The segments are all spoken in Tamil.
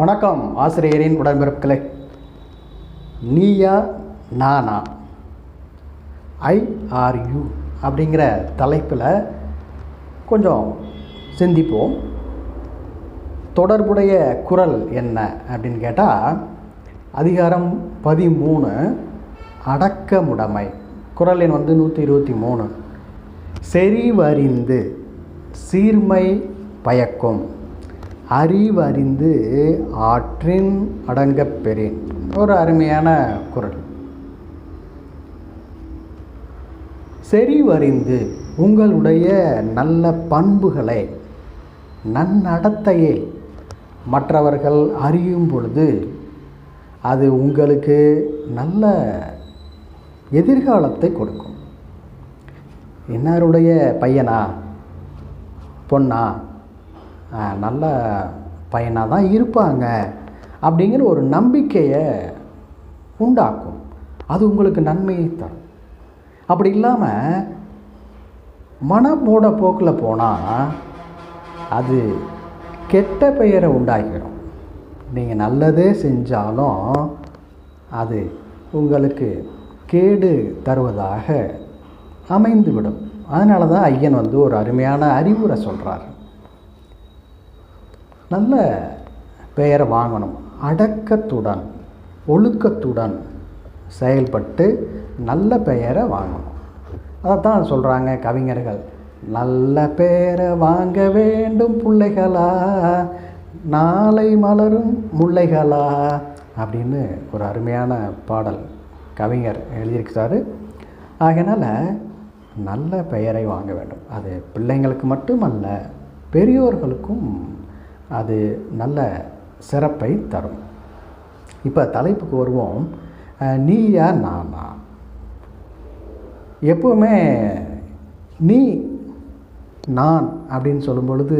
வணக்கம் ஆசிரியரின் உடன்பிறப்புகளே. Neeya Naana? I are you அப்படிங்கிற தலைப்பில் கொஞ்சம் சிந்திப்போம். தொடர்புடைய குரல் என்ன அப்படின்னு கேட்டால் அதிகாரம் பதிமூணு அடக்கமுடைமை. குரல் எண் வந்து நூற்றி இருபத்தி மூணு. செறிவறிந்து சீர்மை பயக்கும். அறிவறிந்து ஆற்றின் அடங்கப் பெறேன். ஒரு அருமையான குரல். செறிவறிந்து உங்களுடைய நல்ல பண்புகளை நன்னடத்தையை மற்றவர்கள் அறியும் பொழுது அது உங்களுக்கு நல்ல எதிர்காலத்தை கொடுக்கும். இன்னாருடைய பையனா பொண்ணா நல்ல பையனாக தான் இருப்பாங்க அப்படிங்கிற ஒரு நம்பிக்கையை உண்டாக்கும். அது உங்களுக்கு நன்மையை தரும். அப்படி இல்லாமல் மனமோட போக்கில் போனால் அது கெட்ட பெயரை உண்டாக்கிடும். நீங்கள் நல்லதே செஞ்சாலும் அது உங்களுக்கு கேடு தருவதாக அமைந்துவிடும். அதனால தான் ஐயன் வந்து ஒரு அருமையான அறிவுரை சொல்கிறார் நல்ல பெயரை வாங்கணும். அடக்கத்துடன் ஒழுக்கத்துடன் செயல்பட்டு நல்ல பெயரை வாங்கணும். அதைத்தான் சொல்கிறாங்க கவிஞர்கள். நல்ல பெயரை வாங்க வேண்டும் பிள்ளைகளா நாளை மலரும் முல்லைகளா அப்படின்னு ஒரு அருமையான பாடல் கவிஞர் எழுதியிருக்கிறாரு. ஆகையினால நல்ல பெயரை வாங்க வேண்டும். அது பிள்ளைங்களுக்கு மட்டுமல்ல பெரியோர்களுக்கும் அது நல்ல சிறப்பை தரும். இப்போ தலைப்புக்கு வருவோம். நீயா நானா? எப்போவுமே நீ நான் அப்படின்னு சொல்லும் பொழுது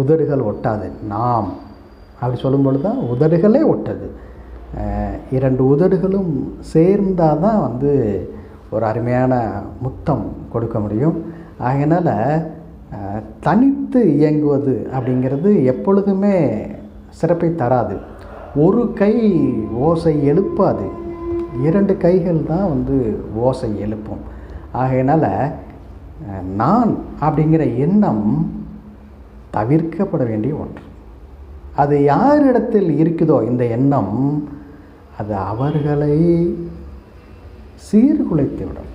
உதடுகள் ஒட்டாது. நாம் அப்படி சொல்லும் பொழுது தான் உதடுகளே ஒட்டது. இரண்டு உதடுகளும் சேர்ந்தால் தான் வந்து ஒரு அருமையான முத்தம் கொடுக்க முடியும். அதனால் தனித்து இயங்குவது அப்படிங்கிறது எப்பொழுதுமே சிறப்பை தராது. ஒரு கை ஓசை எழுப்பாது. இரண்டு கைகள் தான் வந்து ஓசை எழுப்பும். ஆகையினால் நான் அப்படிங்கிற எண்ணம் தவிர்க்கப்பட வேண்டிய ஒன்று. அது யாரிடத்தில் இருக்குதோ இந்த எண்ணம் அது அவர்களை சீர்குலைத்து விடும்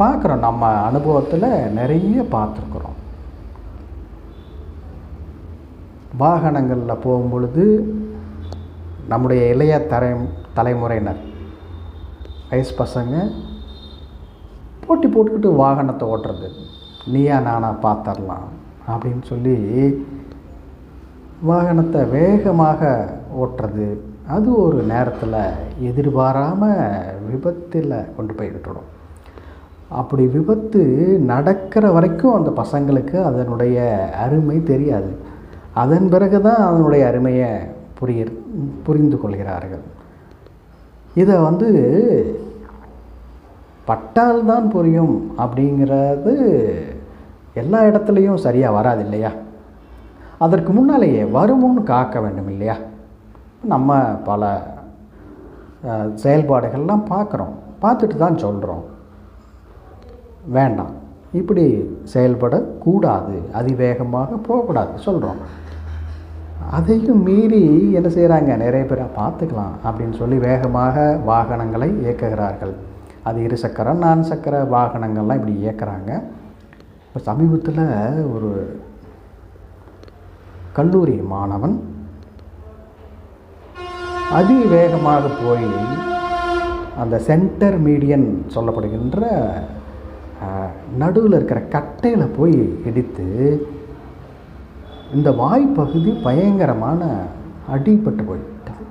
பார்க்குறோம். நம்ம அனுபவத்தில் நிறைய பார்த்துருக்குறோம். வாகனங்களில் போகும் பொழுது நம்முடைய இளைய தலை தலைமுறையினர் வயசு பசங்க போட்டி போட்டுக்கிட்டு வாகனத்தை ஓட்டுறது. நீயா நானா பார்த்துடலாம் அப்படின்னு சொல்லி வாகனத்தை வேகமாக ஓட்டுறது. அது ஒரு நேரத்தில் எதிர்பாராமல் விபத்தில் கொண்டு போய் விட்டுடும் அப்படி விபத்து நடக்கிற வரைக்கும் அந்த பசங்களுக்கு அதனுடைய அருமை தெரியாது. அதன் பிறகு தான் அதனுடைய அருமையை புரிய புரிந்து கொள்கிறார்கள். இதை வந்து பட்டால் தான் புரியும் அப்படிங்கிறது எல்லா இடத்துலையும் சரியாக வராது இல்லையா? அதற்கு முன்னாலேயே வருமுன்னு காக்க வேண்டும் இல்லையா? நம்ம பல செயல்பாடுகள்லாம் பார்க்குறோம். பார்த்துட்டு தான் சொல்கிறோம் வேண்டாம். இப்படி செயல்படக்கூடாது. அதிவேகமாக போகக்கூடாது. சொல்கிறோம் அதையும் மீறி என்ன செய்கிறாங்க நிறைய பேரை பார்த்துக்கலாம் அப்படின்னு சொல்லி வேகமாக வாகனங்களை இயக்குகிறார்கள். அது இருசக்கர நான் சக்கர வாகனங்கள்லாம் இப்படி இயக்குறாங்க. இப்போ சமீபத்தில் ஒரு கல்லூரி மாணவன் அதிவேகமாக போய் அந்த சென்டர் மீடியன் சொல்லப்படுகின்ற நடுவில் இருக்கிற கட்டையில் போய் இடித்து இந்த வாய்ப்பகுதி பயங்கரமான அடிபட்டு போயிட்டது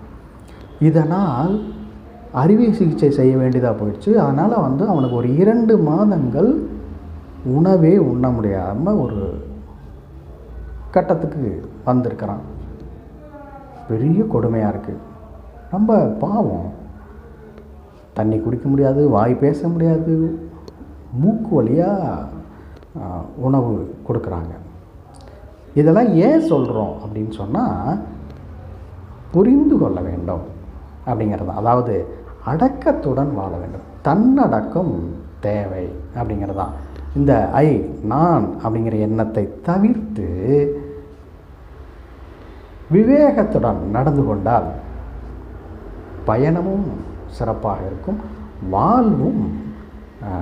இதனால் அறுவை சிகிச்சை செய்ய வேண்டியதாக போயிடுச்சு. அதனால் வந்து அவனுக்கு ஒரு இரண்டு மாதங்கள் உணவே உண்ண முடியாமல் ஒரு கட்டத்துக்கு வந்திருக்கிறான். பெரிய கொடுமையாக இருக்குது ரொம்ப பாவம். தண்ணி குடிக்க முடியாது வாய் பேச முடியாது மூக்கு வழியாக உணவு கொடுக்குறாங்க. இதெல்லாம் ஏன் சொல்கிறோம் அப்படின்னு சொன்னால் புரிந்து கொள்ள வேண்டும் அப்படிங்கிறது தான். அதாவது அடக்கத்துடன் வாழ வேண்டும். தன்னடக்கம் தேவை அப்படிங்கிறது தான். இந்த ஐ நான் அப்படிங்கிற எண்ணத்தை தவிர்த்து விவேகத்துடன் நடந்து கொண்டால் பயணமும் சிறப்பாக இருக்கும் வாழ்வும்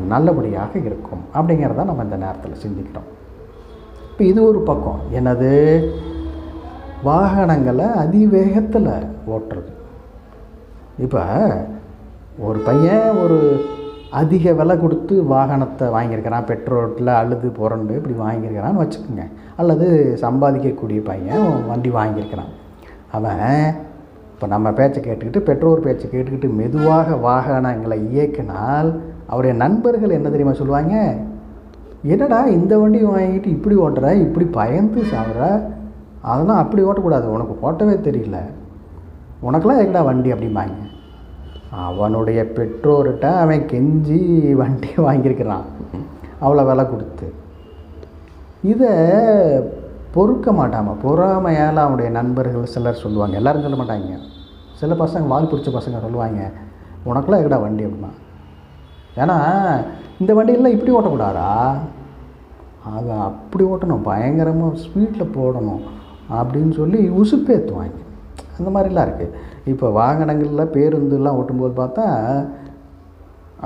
நல்லபடியாக இருக்கும். அப்படிங்கிறத நம்ம இந்த நேரத்தில் சிந்திக்கிறோம். இப்போ இது ஒரு பக்கம். எனது வாகனங்களை அதிவேகத்தில் ஓட்டுறது. இப்போ ஒரு பையன் ஒரு அதிக விலை கொடுத்து வாகனத்தை வாங்கியிருக்கிறான். பெட்ரோலில் அழுது புரண்டு இப்படி வாங்கியிருக்கிறான்னு வச்சுக்கோங்க. அல்லது சம்பாதிக்கக்கூடிய பையன் வண்டி வாங்கியிருக்கிறான். அவன் இப்போ நம்ம பேச்சை கேட்டுக்கிட்டு பெற்றோர் பேச்சை கேட்டுக்கிட்டு மெதுவாக வாகனங்களை இயக்கினால் அவருடைய நண்பர்கள் என்ன தெரியுமா சொல்லுவாங்க? என்னடா இந்த வண்டி வாங்கிட்டு இப்படி ஓட்டுற இப்படி பயந்து சாப்பிட்ற அதெல்லாம் அப்படி ஓட்டக்கூடாது உனக்கு ஓட்டவே தெரியல. உனக்கெல்லாம் எங்கடா வண்டி அப்படிம்பாங்க. அவனுடைய பெற்றோர்கிட்ட அவன் கெஞ்சி வண்டி வாங்கியிருக்கிறான். அவ்வளோ விலை கொடுத்து. இதை பொறுக்க மாட்டாமல் பொறாமையால் அவனுடைய நண்பர்கள் சிலர் சொல்லுவாங்க. எல்லோரும் சொல்ல மாட்டாங்க. சில பசங்க வால் பிடிச்ச பசங்க சொல்லுவாங்க உனக்கெல்லாம் எங்கடா வண்டி அப்படிமா ஏன்னா இந்த வண்டியெல்லாம் இப்படி ஓட்டக்கூடாதா? அது அப்படி ஓட்டணும். பயங்கரமாக ஸ்பீடில் போடணும் அப்படின்னு சொல்லி உசுப்பேற்றுவாங்க அந்த மாதிரிலாம் இருக்குது இப்போ வாகனங்களில் பேருந்துலாம் ஓட்டும்போது பார்த்தா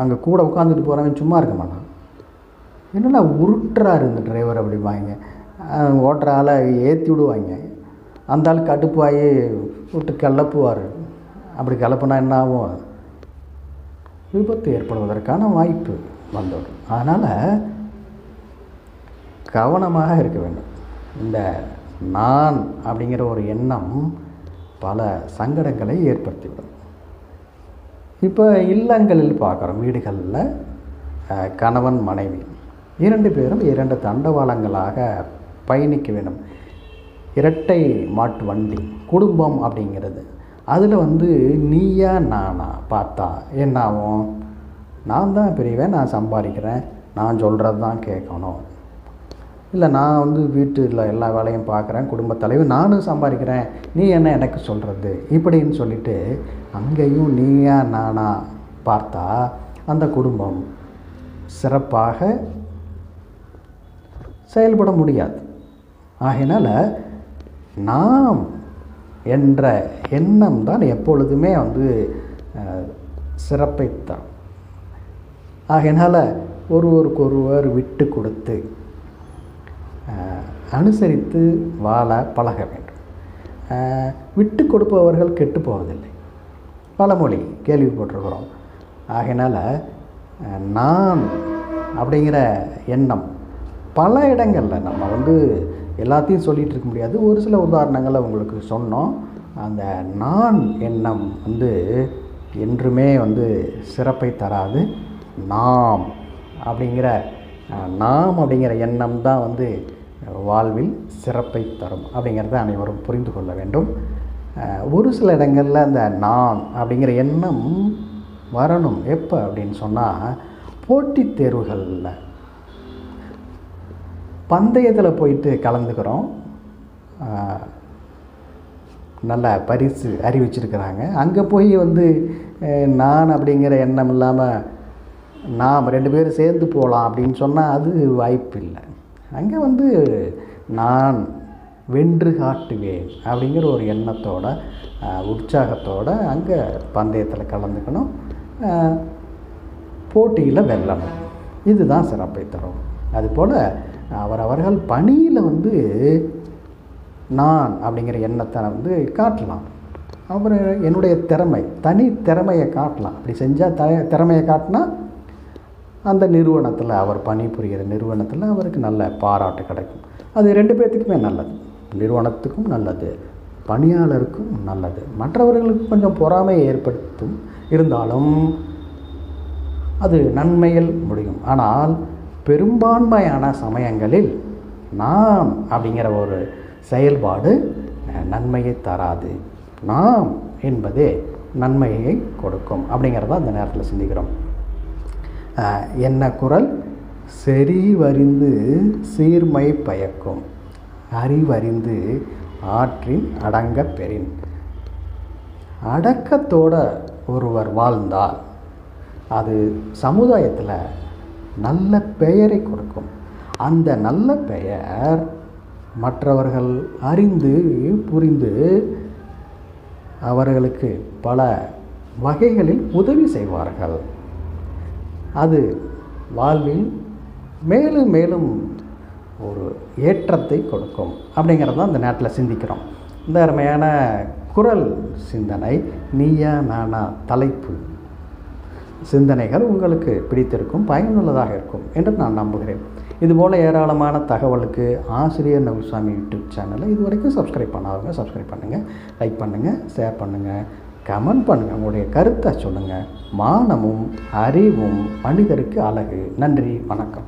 அங்கே கூட உட்காந்துட்டு போகிறவன் சும்மா இருக்க மாட்டான். என்னடா உருட்டுறாரு இந்த டிரைவர் அப்படிம்பாங்க ஓட்டுற ஆளை ஏற்றி விடுவாங்க. அந்த ஆள் கடுப்பாகி விட்டு கிளப்புவார். அப்படி கிளப்புனா என்ன ஆகும்? விபத்து ஏற்படுவதற்கான வாய்ப்பு வந்துவிடும் அதனால் கவனமாக இருக்க வேண்டும். இந்த நான் அப்படிங்கிற ஒரு எண்ணம் பல சங்கடங்களை ஏற்படுத்திவிடும். இப்போ இல்லங்களில் பார்க்குறோம் வீடுகளில் கணவன் மனைவி. இரண்டு பேரும் இரண்டு தண்டவாளங்களாக பயணிக்க வேண்டும். இரட்டை மாட்டு வண்டி குடும்பம் அப்படிங்கிறது. அதில் வந்து நீயா நானா? பார்த்தா என்ன ஆகும் நான் தான் பெரியவன் நான் சம்பாதிக்கிறேன் நான் சொல்கிறது தான் கேட்கணும். இல்லை நான் வந்து வீட்டில் எல்லா வேலையும் பார்க்குறேன் குடும்பத் தலைவர் நானும் சம்பாதிக்கிறேன் நீ என்ன எனக்கு சொல்கிறது இப்படின்னு சொல்லிட்டு அங்கேயும் நீயா நானா? பார்த்தா அந்த குடும்பம் சிறப்பாக செயல்பட முடியாது. ஆகையினால் நாம் என்ற எண்ணம் தான் எப்பொழுதுமே வந்து சிறப்பைத்தான். சிறப்பை தரும் ஆகையினால் ஒருவருக்கொருவர் விட்டு கொடுத்து அனுசரித்து வாழ பழக வேண்டும். விட்டு கொடுப்பவர்கள் கெட்டு போவதில்லை. பழமொழி கேள்விப்பட்டிருக்கிறோம். ஆகையினால் நான் அப்படிங்கிற எண்ணம் பல இடங்களில் நம்ம வந்து எல்லாத்தையும் சொல்லிகிட்டு இருக்க முடியாது. ஒரு சில உதாரணங்களை உங்களுக்கு சொன்னோம். அந்த நான் எண்ணம் வந்து என்றுமே வந்து சிறப்பை தராது. நாம் அப்படிங்கிற நாம் அப்படிங்கிற எண்ணம் தான் வந்து வாழ்வில் சிறப்பை தரும் அப்படிங்கிறத அனைவரும் புரிந்து கொள்ள வேண்டும். ஒரு சில இடங்களில் அந்த நான் அப்படிங்கிற எண்ணம் வரணும். எப்போ அப்படின்னு சொன்னால் போட்டித் தேர்வுகளில். பந்தயத்தில் போயிட்டு கலந்துக்கிறோம். நல்ல பரிசு அறிவிச்சிருக்கிறாங்க. அங்கே போய் வந்து நான் அப்படிங்கிற எண்ணம் இல்லாமல் நாம் ரெண்டு பேரும் சேர்ந்து போகலாம் அப்படின்னு சொன்னால் அது வாய்ப்பு இல்லை அங்கே வந்து நான் வென்று காட்டுவேன் அப்படிங்கிற ஒரு எண்ணத்தோட உற்சாகத்தோடு உற்சாகத்தோட அங்கே பந்தயத்தில் கலந்துக்கணும். போட்டியில் வெல்லணும். இதுதான் சிறப்பை தரும். அதுபோல் அவர் அவர்கள் பணியில் வந்து நான் அப்படிங்கிற எண்ணத்தை வந்து காட்டலாம். அவர் என்னுடைய திறமை தனி திறமையை காட்டலாம். அப்படி செஞ்சால் த திறமையை காட்டினா அந்த நிறுவனத்தில் அவர் பணிபுரிகிற நிறுவனத்தில் அவருக்கு நல்ல பாராட்டு கிடைக்கும். அது ரெண்டு பேர்த்துக்குமே நல்லது. நிறுவனத்துக்கும் நல்லது பணியாளருக்கும் நல்லது. மற்றவர்களுக்கு கொஞ்சம் பொறாமையை ஏற்படுத்தும் இருந்தாலும் அது நன்மையில் முடியும். ஆனால் பெரும்பான்மையான சமயங்களில் நாம் அப்படிங்கிற ஒரு செயல்பாடு நன்மையை தராது. நாம் என்பதே நன்மையை கொடுக்கும். அப்படிங்கிறத அந்த நேரத்தில் சிந்திக்கிறோம். என்ன குரல்? செறிவறிந்து சீர்மை பயக்கும். அறிவறிந்து ஆற்றின் அடங்கப் பெறின். அடக்கத்தோட ஒருவர் வாழ்ந்தால் அது சமுதாயத்தில் நல்ல பெயரை கொடுக்கும். அந்த நல்ல பெயர் மற்றவர்கள் அறிந்து புரிந்து அவர்களுக்கு பல வகைகளில் உதவி செய்வார்கள். அது வாழ்வில் மேலும் மேலும் ஒரு ஏற்றத்தை கொடுக்கும். அப்படிங்கிறத அந்த நேரத்தில் சிந்திக்கிறோம். இந்த அருமையான குரல் சிந்தனை நீயா நானா தலைப்பு. சிந்தனைகள் உங்களுக்கு பிடித்திருக்கும் பயனுள்ளதாக இருக்கும் என்று நான் நம்புகிறேன். இதுபோல் ஏராளமான தகவலுக்கு ஆசிரியர் நகுல்சாமி யூடியூப் சேனலை இது வரைக்கும் சப்ஸ்கிரைப் பண்ணாதவங்க சப்ஸ்கிரைப் பண்ணுங்கள் லைக் பண்ணுங்கள் ஷேர் பண்ணுங்கள் கமெண்ட் பண்ணுங்கள் உங்களுடைய கருத்தை சொல்லுங்கள் மானமும் அறிவும் மனிதருக்கு அழகு. நன்றி வணக்கம்.